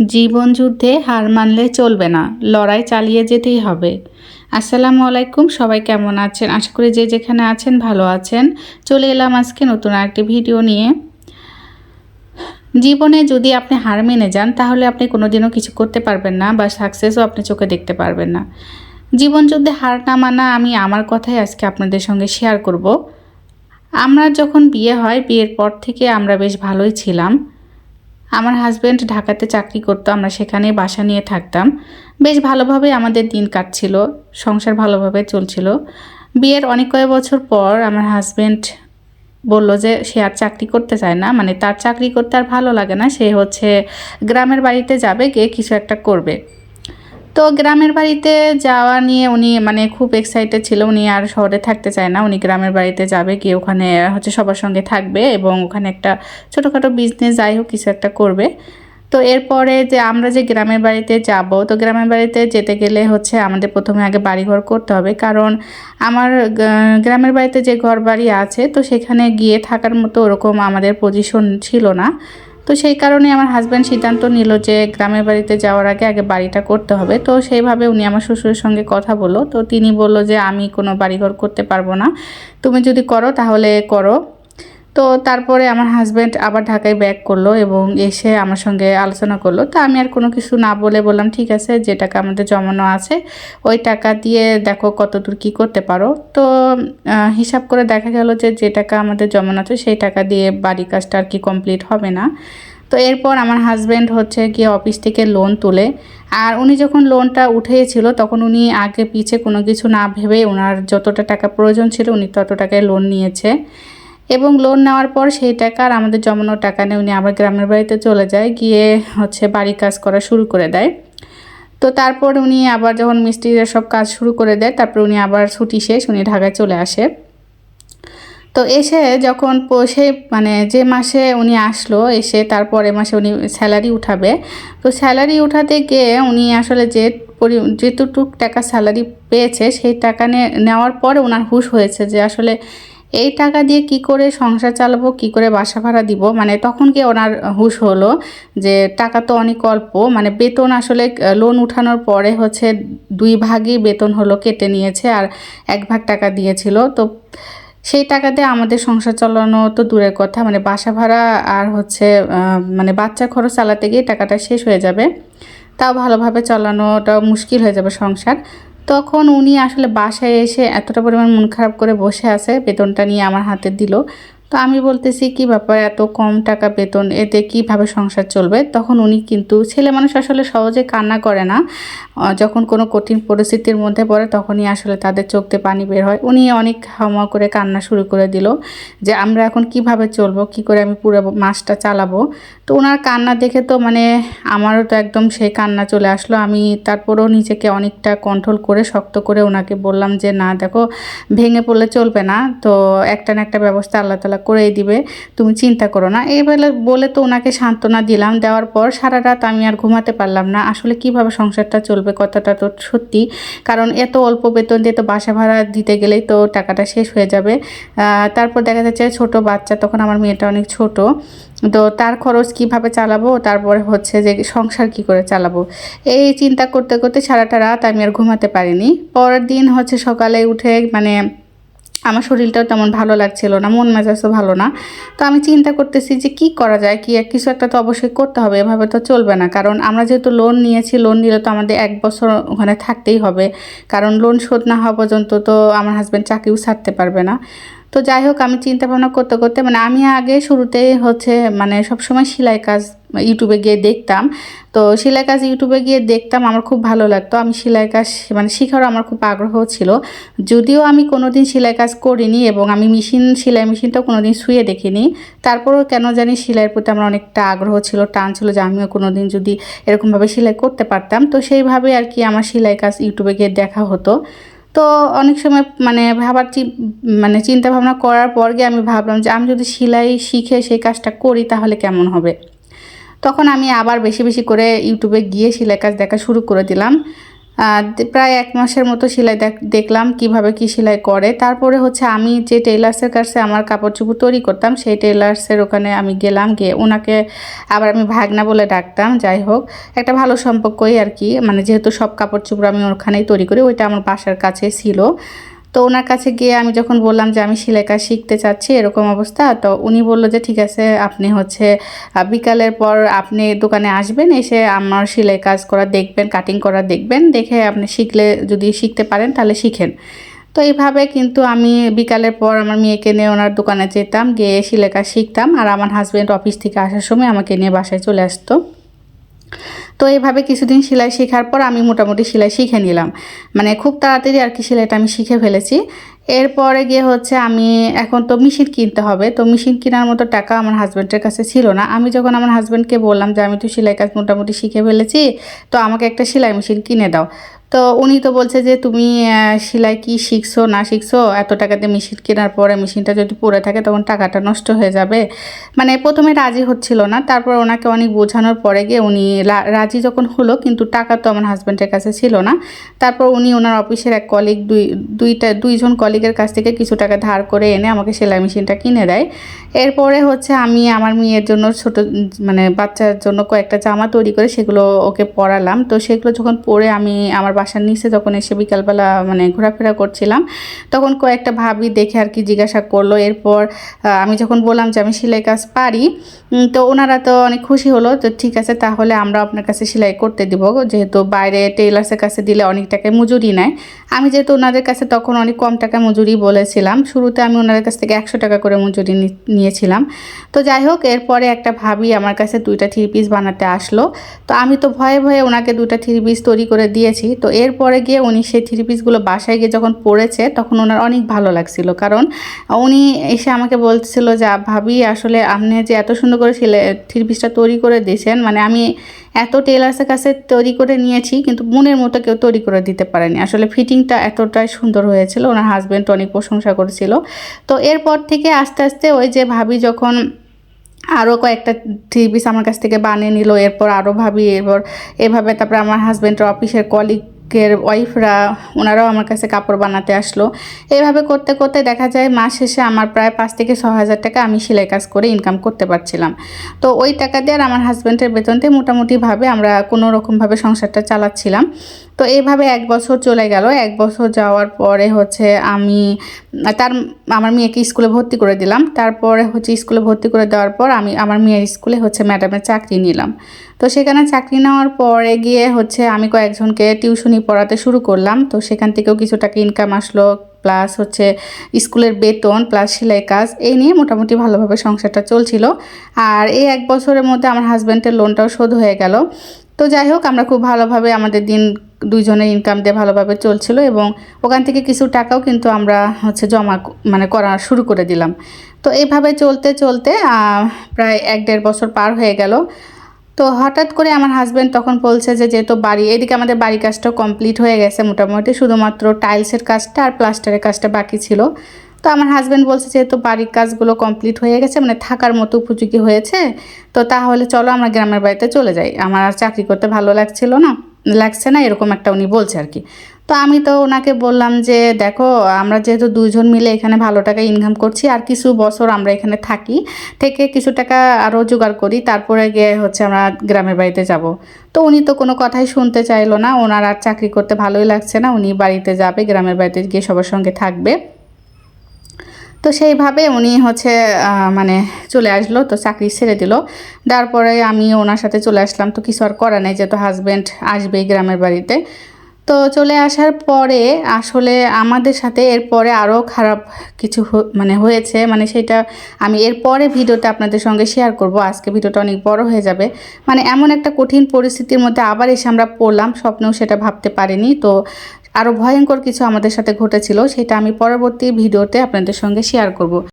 জীবন যুদ্ধে হার মানলে চলবে না, লড়াই চালিয়ে যেতেই হবে। আসসালামু আলাইকুম, সবাই কেমন আছেন? আশা করি যে যেখানে আছেন ভালো আছেন। চলে এলাম আজকে নতুন একটি ভিডিও নিয়ে। জীবনে যদি আপনি হার মেনে যান, তাহলে আপনি কোনোদিনও কিছু করতে পারবেন না বা সাকসেসও আপনি চোখে দেখতে পারবেন না। জীবন যুদ্ধে হার না মানা আমি আমার কথাই আজকে আপনাদের সঙ্গে শেয়ার করব। আমরা যখন বিয়ে হয়, বিয়ের পর থেকে আমরা বেশ ভালোই ছিলাম। আমার হাজব্যান্ড ঢাকাতে চাকরি করতো, আমরা সেখানে বাসা নিয়ে থাকতাম। বেশ ভালোভাবে আমাদের দিন কাটছিল, সংসার ভালোভাবে চলছিল। বিয়ের অনেক কয়েক বছর পর আমার হাজব্যান্ড বলল যে, সে আর চাকরি করতে চায় না মানে তার চাকরি করতে আর ভালো লাগে না, সে হচ্ছে গ্রামের বাড়িতে যাবে, গিয়ে কিছু একটা করবে। তো গ্রামের বাড়িতে যাওয়া নিয়ে উনি মানে খুব এক্সাইটেড ছিল। উনি আর শহরে থাকতে চায় না। উনি গ্রামের বাড়িতে যাবে, গিয়ে ওখানে হচ্ছে সবার সঙ্গে থাকবে এবং ওখানে একটা ছোটোখাটো বিজনেস যাই হোক কিছু একটা করবে। তো এরপরে যে আমরা যে গ্রামের বাড়িতে যাব, তো গ্রামের বাড়িতে যেতে গেলে হচ্ছে আমাদের প্রথমে আগে বাড়িঘর করতে হবে। কারণ আমার গ্রামের বাড়িতে যে ঘর বাড়ি আছে, তো সেখানে গিয়ে থাকার মতো ওরকম আমাদের পজিশন ছিল না। তো সেই কারণে আমার হাজব্যান্ড সিদ্ধান্ত নিল যে গ্রামের বাড়িতে যাওয়ার আগে আগে বাড়িটা করতে হবে। তো সেইভাবে উনি আমার শ্বশুরের সঙ্গে কথা বলল। তো তিনি বলল যে, আমি কোনো বাড়িঘর করতে পারব না। তুমি যদি করো তাহলে করো। তো তারপরে আমার হাজব্যান্ড আবার ঢাকায় ব্যাক করল এবং এসে আমার সঙ্গে আলোচনা করল। তো আমি আর কোনো কিছু না বলে বললাম, ঠিক আছে, যে টাকা আমাদের জমানো আছে, ওই টাকা দিয়ে দেখো কত দূর কী করতে পারো। তো হিসাব করে দেখা গেল যে যে টাকা আমাদের জমানো আছে, সেই টাকা দিয়ে বাড়ি কাজটা আর কি কমপ্লিট হবে না। তো এরপর আমার হাজব্যান্ড হচ্ছে গিয়ে অফিস থেকে লোন তুলে। আর উনি যখন লোনটা উঠেছিল, তখন উনি আগে পিছে কোনো কিছু না ভেবে ওনার যতটা টাকা প্রয়োজন ছিল, উনি তত টাকায় লোন নিয়েছে। এবং লোন নেওয়ার পর সেই টাকা আর আমাদের জমানো টাকা নিয়ে উনি আবার গ্রামের বাড়িতে চলে যায়, গিয়ে হচ্ছে বাড়ি কাজ করা শুরু করে দেয়। তো তারপর উনি আবার যখন মিস্ত্রিরা সব কাজ শুরু করে দেয়, তারপর উনি আবার ছুটি শেষ, উনি ঢাকায় চলে আসে। তো এসে যখন সে মানে যে মাসে উনি আসলো, এসে তারপরে মাসে উনি স্যালারি উঠাবে। তো স্যালারি উঠাতে গিয়ে উনি আসলে যে যেটুক টাকা স্যালারি পেয়েছে, সেই টাকা নেওয়ার পরে ওনার হুশ হয়েছে যে আসলে এই টাকা দিয়ে কি করে সংসার চালাবো, কি করে বাসা ভাড়া দিব? মানে তখন কি ওনার হুশ হলো যে টাকা তো অনেক অল্প মানে বেতন আসলে লোন উঠানোর পরে হচ্ছে দুই ভাগই বেতন হলো কেটে নিয়েছে আর এক ভাগ টাকা দিয়েছিল। তো সেই টাকাতে আমাদের সংসার চালানো তো দূরের কথা মানে বাসা ভাড়া আর হচ্ছে মানে বাচ্চা খরচ চালাতে গিয়ে টাকাটা শেষ হয়ে যাবে। তাও ভালোভাবে চালানোটা মুশকিল হয়ে যাবে সংসার। তখন উনি আসলে বাসায় এসে এতটা পরিমাণ মন খারাপ করে বসে আছে, বেতনটা নিয়ে আমার হাতে দিল। তো আমি বলতেছি, কি ব্যাপার? এত কম টাকা বেতন, এতে কীভাবে সংসার চলবে? তখন উনি কিন্তু, ছেলে মানুষ আসলে সহজে কান্না করে না। যখন কোনো কঠিন পরিস্থিতির মধ্যে পড়ে, তখনই আসলে তাদের চোখতে পানি বের হয়। উনি অনেক হাওয়া করে কান্না শুরু করে দিল যে, আমরা এখন কীভাবে চলবো? কি করে আমি পুরো মাসটা চালাবো? তো ওনার কান্না দেখে তো মানে আমারও তো একদম সেই কান্না চলে আসলো। আমি তারপরেও নিজেকে অনেকটা কন্ট্রোল করে, শক্ত করে ওনাকে বললাম যে, না, দেখো, ভেঙে পড়লে চলবে না। তো একটা না একটা ব্যবস্থা আল্লাহ তালা করেই দিবে, তুমি চিন্তা করো না। এই বলে তো ওনাকে সান্ত্বনা দিলাম, দেওয়ার পর সারা রাত আমি আর ঘুমাতে পারলাম না। আসলে কীভাবে সংসারটা চলবে কথাটা তো সত্যি, কারণ এত অল্প বেতন দিয়ে তো বাসা ভাড়া দিতে গেলেই তো টাকাটা শেষ হয়ে যাবে। তারপর দেখা যাচ্ছে ছোট বাচ্চা, তখন আমার মেয়েটা অনেক ছোট। তো তার খরচ কীভাবে চালাবো? তারপরে হচ্ছে যে সংসার কি করে চালাবো? এই চিন্তা করতে করতে সারাটা রাত আমি আর ঘুমাতে পারিনি। পরের দিন হচ্ছে সকালে উঠে মানে আমার শরীরটাও তেমন ভালো লাগছিল না, মন মেজাজও ভালো না। তো আমি চিন্তা করতেছি যে কি করা যায়, কি কিছু একটা তো অবশ্যই করতে হবে, এভাবে তো চলবে না। কারণ আমরা যেহেতু লোন নিয়েছি লোন নিলে তো আমাদের এক বছর ওখানে থাকতেই হবে। কারণ লোন শোধ না হওয়া পর্যন্ত তো আমার হাজব্যান্ড চাকরিও ছাড়তে পারবে না। তো যাই হোক, আমি চিন্তা ভাবনা করতে করতে মানে আমি আগে শুরুতে হচ্ছে মানে সবসময় সেলাই কাজ ইউটিউবে গিয়ে দেখতাম। তো সেলাই কাজ ইউটিউবে গিয়ে দেখতাম, আমার খুব ভালো লাগতো। আমি সেলাই কাজ মানে শেখারও আমার খুব আগ্রহ ছিল। যদিও আমি কোনোদিন সেলাই কাজ করিনি এবং আমি মেশিন, সেলাই মেশিনটাও কোনোদিন শুয়ে দেখিনি। তারপরেও কেন জানি সেলাইয়ের প্রতি আমার অনেকটা আগ্রহ ছিল, টান ছিল যে আমিও কোনোদিন যদি এরকমভাবে সেলাই করতে পারতাম। তো সেইভাবে আর কি আমার সেলাই কাজ ইউটিউবে গিয়ে দেখা হতো। তো অনেক সময় মানে ভাবার মানে চিন্তা ভাবনা করার পর গিয়ে আমি ভাবলাম যে আমি যদি সেলাই শিখে সেই কাজটা করি তাহলে কেমন হবে? তখন আমি আবার বেশি বেশি করে ইউটিউবে গিয়ে সেলাই কাজ দেখা শুরু করে দিলাম। প্রায় এক মাসের মতো সেলাই দেখ- দেখলাম কীভাবে কি সেলাই করে। তারপরে হচ্ছে আমি যে টেলার্সের কাছে আমার কাপড় চুপড় তৈরি করতাম, সেই টেলার্সের ওখানে আমি গেলাম, গিয়ে ওনাকে আবার আমি ভাগনা বলে ডাকতাম, যাই হোক। একটা ভালো সম্পর্কই আর কি। মানে যেহেতু সব কাপড় চুপড় আমি ওখানেই তৈরি করি, ওইটা আমার বাসার কাছে ছিল। তো ওনার কাছে গিয়ে আমি যখন বললাম যে আমি সেলাই কাজ শিখতে চাচ্ছি, এরকম অবস্থা, তো উনি বলল যে ঠিক আছে, আপনি হচ্ছে বিকালের পর আপনি দোকানে আসবেন, এসে আমার সেলাই কাজ করা দেখবেন কাটিং করা দেখবেন, দেখে আপনি শিখলে, যদি শিখতে পারেন তাহলে শিখেন। তো এইভাবে কিন্তু আমি বিকালের পর আমার মেয়েকে নিয়ে ওনার দোকানে যেতাম, গিয়ে সেলাই কাজ শিখতাম, আর আমার হাজব্যান্ড অফিস থেকে আসার সময় আমাকে নিয়ে বাসায় চলে আসতো। তো এইভাবে কিছুদিন সেলাই শেখার পর আমি মোটামুটি সেলাই শিখে নিলাম। মানে খুব তাড়াতাড়ি আর কি সেলাইটা আমি শিখে ফেলেছি। এরপরে গিয়ে হচ্ছে আমি এখন তো মেশিন কিনতে হবে। তো মেশিন কেনার মতো টাকা আমার হাজব্যান্ডের কাছে ছিল না। আমি যখন আমার হাজব্যান্ডকে বললাম যে আমি তো সেলাই কাজ মোটামুটি শিখে ফেলেছি, তো আমাকে একটা সেলাই মেশিন কিনে দাও। তো উনি তো বলছে যে তুমি সেলাই কি শিখছো, না শিখছো? এত টাকা দিয়ে মেশিন কেনার পরে মেশিনটা যদি পড়ে থাকে তখন টাকাটা নষ্ট হয়ে যাবে। মানে প্রথমে রাজি হচ্ছিল না, তারপর ওনাকে অনেক বোঝানোর পরে গিয়ে উনি রাজি যখন হলো, কিন্তু টাকা তো আমার হাজব্যান্ডের কাছে ছিল না। তারপর উনি ওনার অফিসের এক কলিগ দুই, দুইটা, দুইজন কলিগের কাছ থেকে কিছু টাকা ধার করে এনে আমাকে সেলাই মেশিনটা কিনে দেয়। এরপরে হচ্ছে আমি আমার মেয়ের জন্য ছোট মানে বাচ্চার জন্য কয়েকটা জামা তৈরি করে সেগুলো ওকে পরালাম। তো সেগুলো যখন পরে আমি আমার বাসার নিচে যখন এসে বিকালবেলা মানে ঘোরাফেরা করছিলাম, তখন কয়েকটা ভাবি দেখে আর কি জিজ্ঞাসা করল। এরপর আমি যখন বললাম যে আমি সেলাই কাজ পারি তো ওনারা তো অনেক খুশি হলো তো ঠিক আছে, তাহলে আমরা আপনার কাছে সেলাই করতে দিব। যেহেতু বাইরে টেইলার্সের কাছে দিলে অনেক টাকায় মজুরি নেয়। আমি যেহেতু ওনাদের কাছে তখন অনেক কম টাকা মজুরি বলেছিলাম, শুরুতে আমি ওনাদের কাছ থেকে একশো টাকা করে মজুরি নিয়েছিলাম। তো যাই হোক, এরপরে একটা ভাবি আমার কাছে দুইটা থ্রি পিস বানাতে আসলো। তো আমি তো ভয়ে ভয়ে ওনাকে দুইটা থ্রি পিস তৈরি করে দিয়েছি। তো এরপরে গিয়ে উনি সেই থ্রি পিসগুলো বাসায় গিয়ে যখন পড়েছে, তখন ওনার অনেক ভালো লাগছিল। কারণ উনি এসে আমাকে বলছিল যে, ভাবি, আসলে আপনি যে এত সুন্দর করে থ্রি পিসটা তৈরি করে দিয়েছেন মানে আমি এত টেলার্সের কাছে তৈরি করে নিয়েছি, কিন্তু মনের মতো কেউ তৈরি করে দিতে পারেনি। আসলে ফিটিংটা এতটাই সুন্দর হয়েছিল, ওনার হাজব্যান্ড অনেক প্রশংসা করেছিল। তো এরপর থেকে আস্তে আস্তে ওই যে ভাবি যখন আরও কয়েকটা থ্রি পিস আমার কাছ থেকে বানিয়ে নিল, এরপর আরও ভাবি, এরপর এভাবে তারপর আমার হাজব্যান্ডের অফিসের কলিগের ওয়াইফরা, ওনারাও আমার কাছে কাপড় বানাতে আসলো। এইভাবে করতে করতে দেখা যায়, মাস শেষে আমার প্রায় পাঁচ থেকে ছ হাজার টাকা আমি সেলাই কাজ করে ইনকাম করতে পারছিলাম। তো ওই টাকা দিয়ে আর আমার হাজব্যান্ডের বেতনতে মোটামুটিভাবে আমরা কোনো রকমভাবে সংসারটা চালাচ্ছিলাম। তো এইভাবে এক বছর চলে গেল। এক বছর যাওয়ার পরে হচ্ছে আমি, তার, আমার মেয়েকে স্কুলে ভর্তি করে দিলাম। তারপরে হচ্ছে স্কুলে ভর্তি করে দেওয়ার পর আমি, আমার মেয়ের স্কুলে হচ্ছে ম্যাডামের চাকরি নিলাম। তো সেখানে চাকরি নেওয়ার পরে গিয়ে হচ্ছে আমি কয়েকজনকে টিউশনি পড়াতে শুরু করলাম। তো সেখান থেকেও কিছু টাকা ইনকাম আসলো প্লাস হচ্ছে স্কুলের বেতন প্লাস সেলাই কাজ, এই নিয়ে মোটামুটি ভালোভাবে সংসারটা চলছিল। আর এই এক বছরের মধ্যে আমার হাজব্যান্ডের লোনটাও শোধ হয়ে গেল। তো যাই হোক, আমরা খুব ভালোভাবে আমাদের দিন দুইজনের ইনকাম দিয়ে ভালোভাবে চলছিল এবং ওখান থেকে কিছু টাকাও কিন্তু আমরা হচ্ছে জমা মানে করা শুরু করে দিলাম। তো এইভাবে চলতে চলতে প্রায় এক দেড় বছর পার হয়ে গেল। তো হঠাৎ করে আমার হাজব্যান্ড তখন বলছে যে, যেহেতু বাড়ি, এদিকে আমাদের বাড়ি কাজটাও কমপ্লিট হয়ে গেছে মোটামুটি, শুধুমাত্র টাইলসের কাজটা আর প্লাস্টারের কাজটা বাকি ছিল। তো আমার হাজব্যান্ড বলছে, যেহেতু বাড়ির কাজগুলো কমপ্লিট হয়ে গেছে মানে থাকার মতো উপযোগী হয়েছে, তো তাহলে চলো আমরা গ্রামের বাড়িতে চলে যাই। আমার আর চাকরি করতে ভালো লাগছিল না। লাগছে না, এরকম একটা উনি বলছে আর কি। তো আমি তো ওনাকে বললাম যে, দেখো, আমরা যেহেতু দুজন মিলে এখানে ভালো টাকা ইনকাম করছি, আর কিছু বছর আমরা এখানে থাকি, থেকে কিছু টাকা আরও জোগাড় করি, তারপরে গিয়ে হচ্ছে আমরা গ্রামের বাড়িতে যাব। তো উনি তো কোনো কথাই শুনতে চাইলো না, ওনার আর চাকরি করতে ভালোই লাগছে না, উনি বাড়িতে যাবে, গ্রামের বাড়িতে গিয়ে সবার সঙ্গে থাকবে। তো সেইভাবে উনি হচ্ছে মানে চলে আসলো, তো চাকরি ছেড়ে দিল। তারপরে আমি ওনার সাথে চলে আসলাম, তো কিছু আর করা নেই, যেহেতু হাজব্যান্ড আসবেই গ্রামের বাড়িতে। তো চলে আসার পরে আসলে আমাদের সাথে এরপরে আরও খারাপ কিছু মানে হয়েছে মানে সেটা আমি এরপরে ভিডিওটা আপনাদের সঙ্গে শেয়ার করব। আজকে ভিডিওটা অনেক বড় হয়ে যাবে। মানে এমন একটা কঠিন পরিস্থিতির মধ্যে আবার এসে আমরা পড়লাম, স্বপ্নেও সেটা ভাবতে পারিনি। তো আরও ভয়ঙ্কর কিছু আমাদের সাথে ঘটেছিল সেটা আমি পরবর্তী ভিডিওতে আপনাদের সঙ্গে শেয়ার করব।